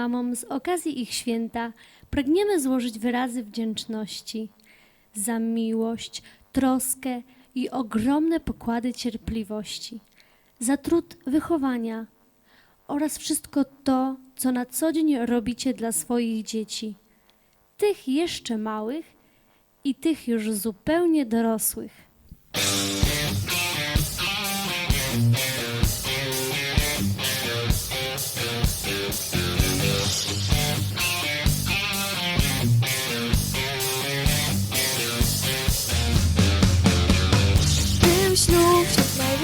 mamom z okazji ich święta pragniemy złożyć wyrazy wdzięczności za miłość, troskę i ogromne pokłady cierpliwości, za trud wychowania oraz wszystko to, co na co dzień robicie dla swoich dzieci, tych jeszcze małych i tych już zupełnie dorosłych. Tym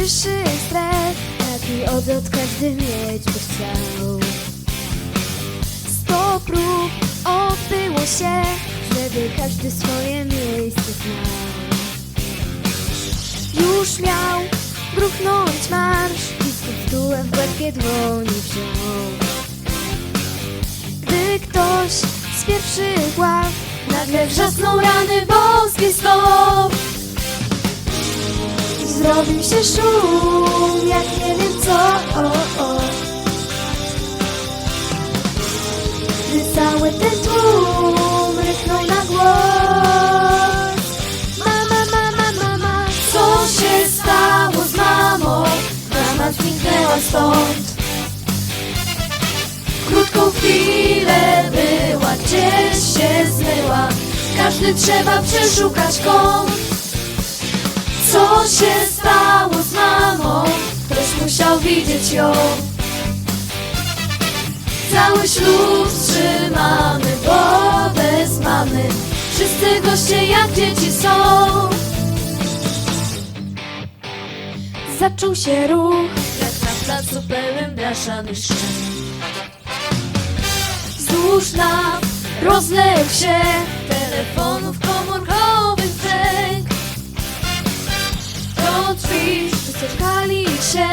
najwyższych stref Taki odlot każdy mieć by chciał. Sto prób odbyło się Żeby każdy swoje miejsce znał. Już miał bruchnąć marsz Biskup tytułem w łebkie dłoni wziął. Gdy ktoś z pierwszych ław Nagle wrzasnął rany boski stop Zrobił się szum, jak nie wiem co o, o. Gdy cały ten tłum rychnął na głos. Mama, mama, mama, co się stało z mamą? Mama zniknęła stąd. Krótką chwilę była, gdzieś się zmyła. Każdy trzeba przeszukać kąt co się stało z mamą? Ktoś musiał widzieć ją. Cały ślub trzymamy, bo bez mamy Wszyscy goście jak dzieci są. Zaczął się ruch Jak na placu pełen blaszanych ścian Wzdłuż law rozleł się Telefonów drzwi Wycofali się,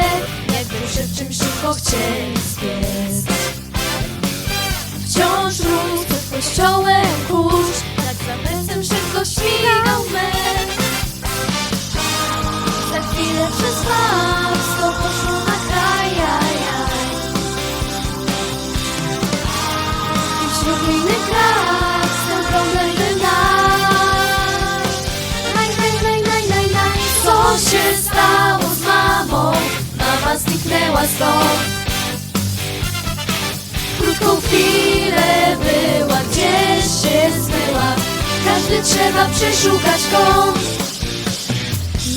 jakby przed czymś szybko chcieli zbiec Wciąż rósł przed kościołem kurz Nad zamętem szybko śmigał mecz. Za chwilę przez wszystko stąd Krótką chwilę była, gdzieś się zmyła. Każdy trzeba przeszukać kąt.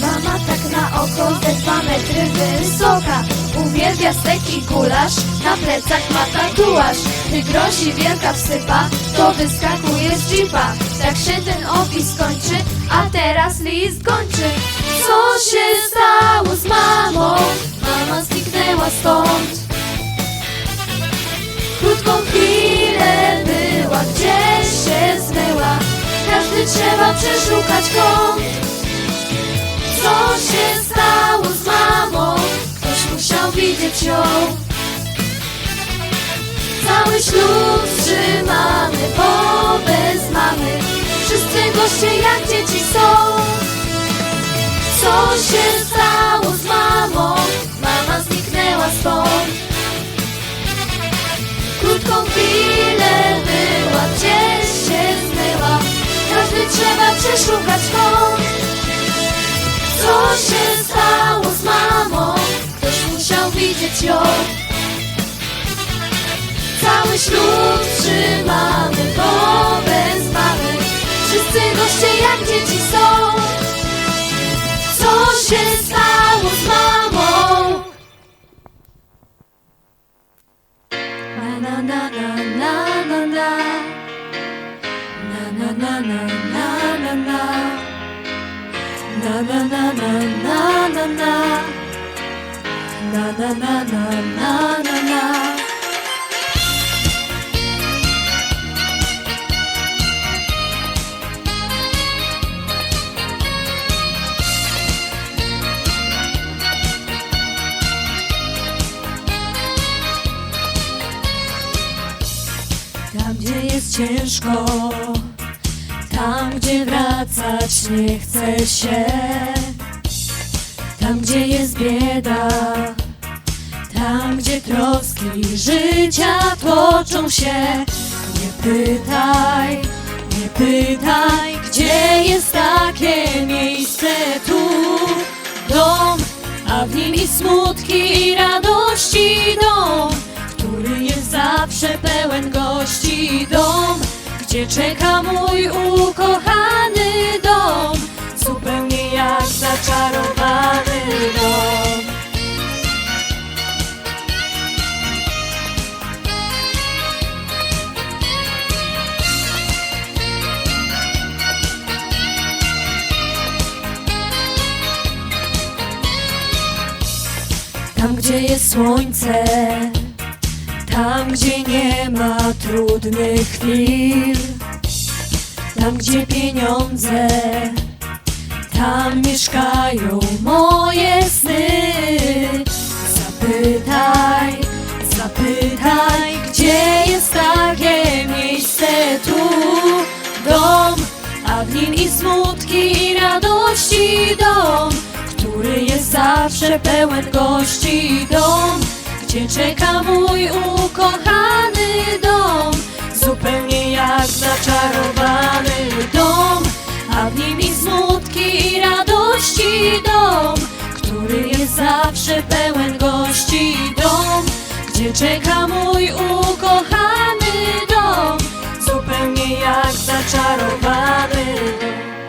Mama tak na oko ze dwa metry wysoka Uwielbia stek i gulasz, na plecach ma tatuaż. Gdy grozi wielka wsypa, to wyskakuje z jeepa. Tak się ten opis kończy, a teraz list kończy Co się stało z mamą? Mama zniknęła stąd. Krótką chwilę była, gdzieś się zmyła. Każdy trzeba przeszukać kąt. Co się stało z mamą? Ktoś musiał widzieć ją. Cały ślub trzymamy, bo bez mamy. Wszyscy goście jak dzieci są. Co się stało z mamą? Mama zniknęła stąd. Krótką chwilę była, gdzieś się zmyła. Każdy trzeba przeszukać kąt co się stało z mamą? musiał widzieć ją Cały ślub trzymamy, bo bez mamy Wszyscy goście jak dzieci są Co się stało z mamą? Na na na na na na Na na na na na na na Na na na na na na na na Na na na na na na Tam gdzie jest ciężko tam, gdzie wracać nie chce się, tam, gdzie jest bieda, Tam, gdzie troski życia toczą się. Nie pytaj, nie pytaj Gdzie jest takie miejsce tu. Dom, a w nim i smutki i radości Dom, który jest zawsze pełen gości. Dom, gdzie czeka mój ukochany dom Jest słońce, tam, gdzie nie ma trudnych chwil, tam, gdzie pieniądze, tam mieszkają moje sny. Zapytaj, zapytaj, gdzie jest takie miejsce tu, dom, a w nim i smutki, i radości dom który jest zawsze pełen gości dom, gdzie czeka mój ukochany dom, zupełnie jak zaczarowany dom, a w nim i smutki i radości dom, który jest zawsze pełen gości dom, gdzie czeka mój ukochany dom, zupełnie jak zaczarowany dom.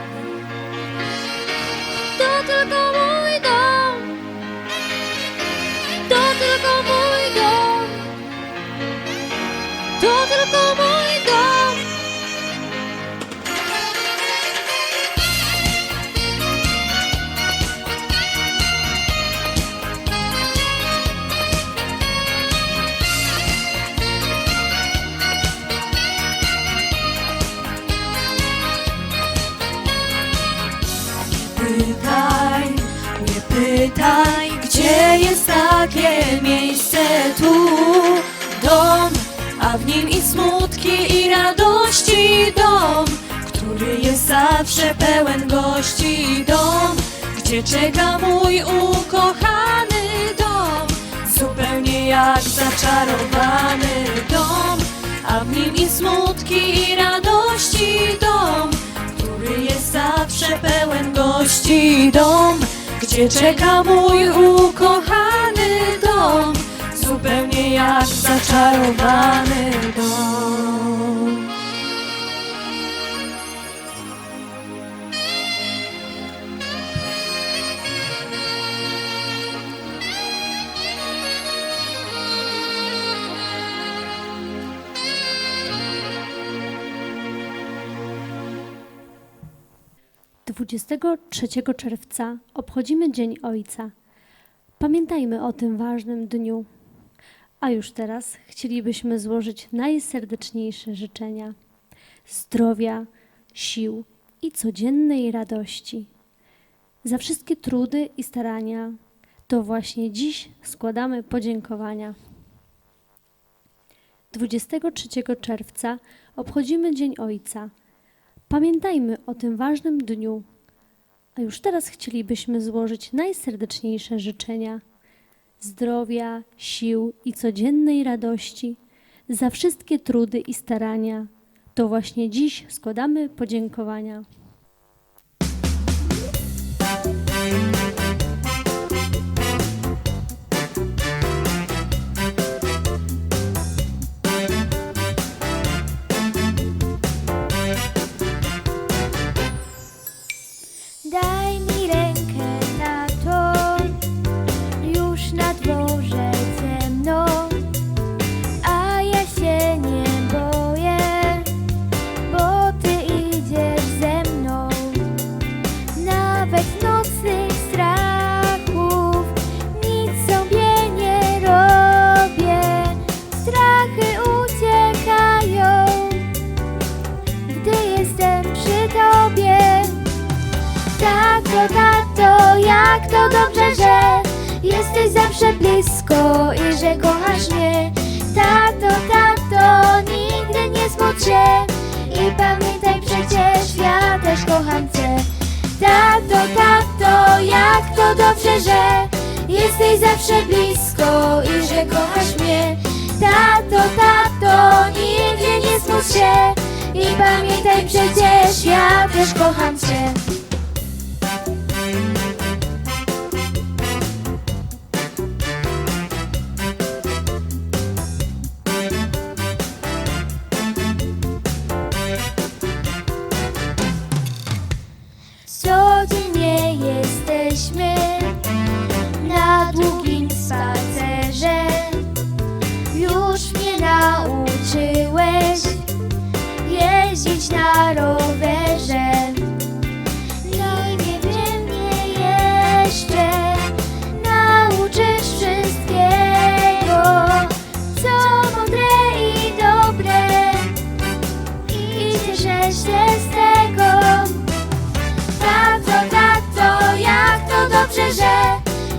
Takie miejsce tu. Dom, a w nim i smutki, i radości. Dom, który jest zawsze pełen gości. Dom, gdzie czeka mój ukochany dom, zupełnie jak zaczarowany dom, a w nim i smutki, i radości. Dom, który jest zawsze pełen gości. Dom, gdzie czeka mój ukochany dom, zupełnie jak zaczarowany dom. 23 czerwca obchodzimy Dzień Ojca. Pamiętajmy o tym ważnym dniu. A już teraz chcielibyśmy złożyć najserdeczniejsze życzenia zdrowia, sił i codziennej radości. Za wszystkie trudy i starania to właśnie dziś składamy podziękowania. 23 czerwca obchodzimy Dzień Ojca. Pamiętajmy o tym ważnym dniu. A już teraz chcielibyśmy złożyć najserdeczniejsze życzenia zdrowia, sił i codziennej radości. Za wszystkie trudy i starania to właśnie dziś składamy podziękowania. Się i pamiętaj przecież ja też kocham cię.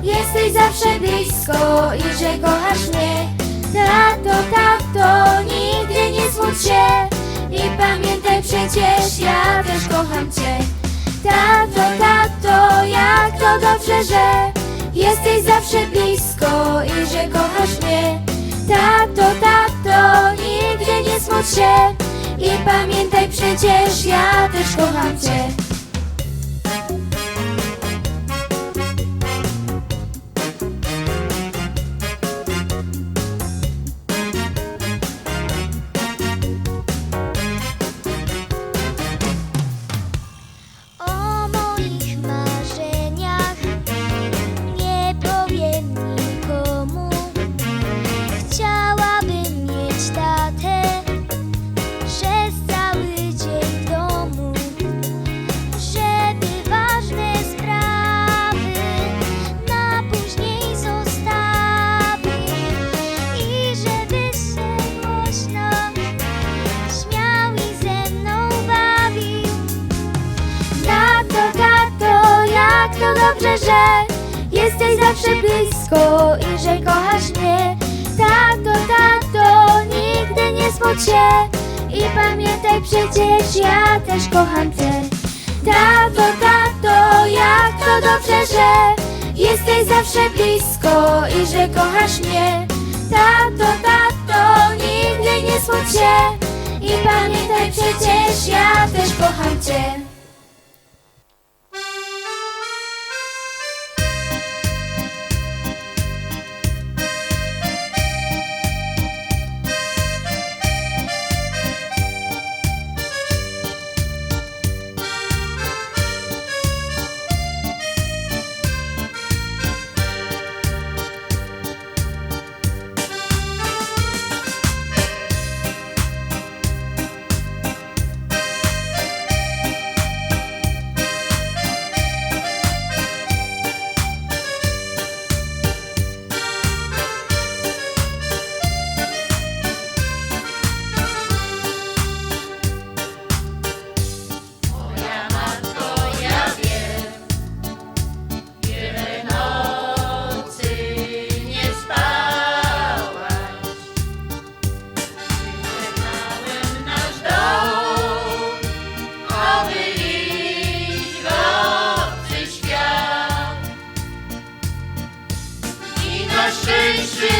Jesteś zawsze blisko i że kochasz mnie. Tato, tato, nigdy nie smuć się i pamiętaj przecież ja też kocham cię. Tato, tato, jak to dobrze, że jesteś zawsze blisko i że kochasz mnie. Tato, tato, nigdy nie smuć się i pamiętaj przecież ja też kocham cię. Zawsze blisko i że kochasz mnie. Tato, tato, nigdy nie smuć się i pamiętaj przecież ja też kocham cię. Tato, tato, jak to dobrze, że jesteś zawsze blisko i że kochasz mnie. Tato, tato, nigdy nie smuć się i pamiętaj przecież ja też kocham cię. gente.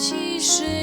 I ciszy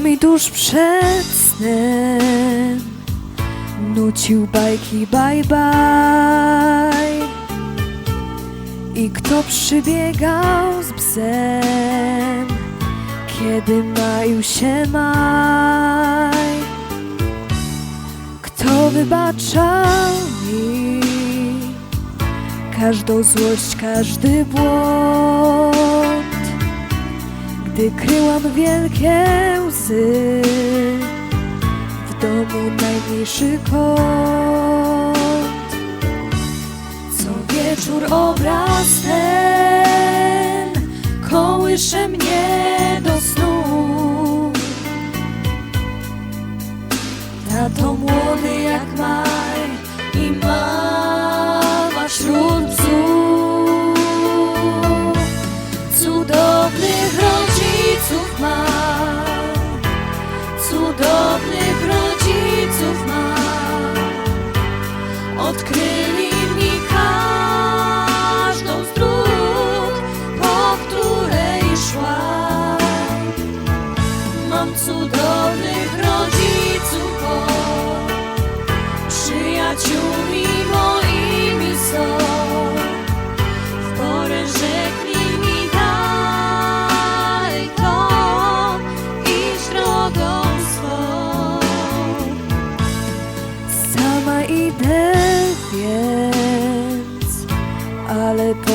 mi tuż przed snem. Nucił bajki bye bye i kto przybiegał z psem, kiedy maju się maj. Kto wybaczał mi każdą złość, każdy błąd, gdy kryłam wielkie łzy w domu najmniejszy kąt. Co wieczór obraz ten kołysze mnie do snu. Tato młody jak maj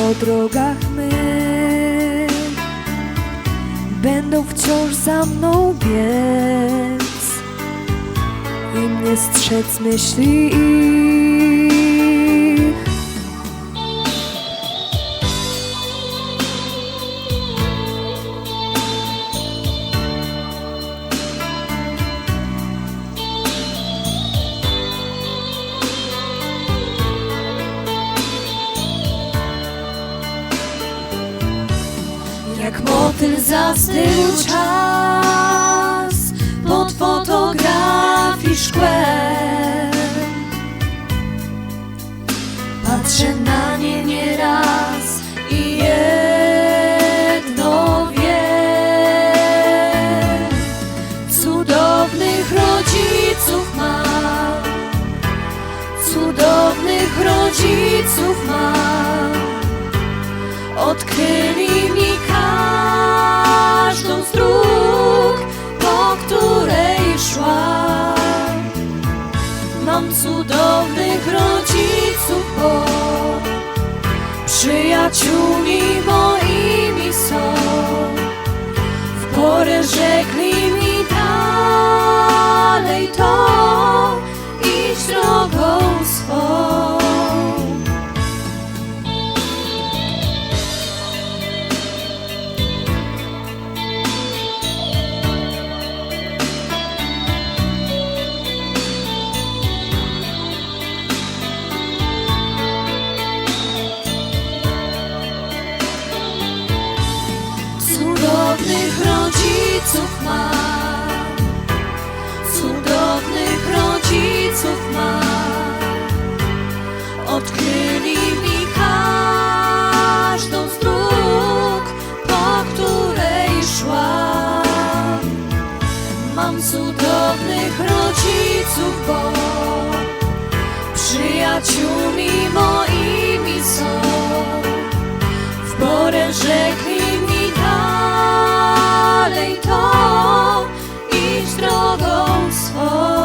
po drogach my będą wciąż za mną biec i mnie strzec myśli ich. Motyl zastył czas pod fotografii szkłem. Patrzę na nie nieraz i jedno wiem. Cudownych rodziców mam, cudownych rodziców mam. Cudownych rodziców, bo przyjaciółmi moimi są. W porę rzekli mi dalej to, rodziców mam, cudownych rodziców mam. Odkryli mi każdą z dróg, po której szłam. Mam cudownych rodziców, bo przyjaciółmi moimi są. W porę rzekli dalej to, iść drogą swoją.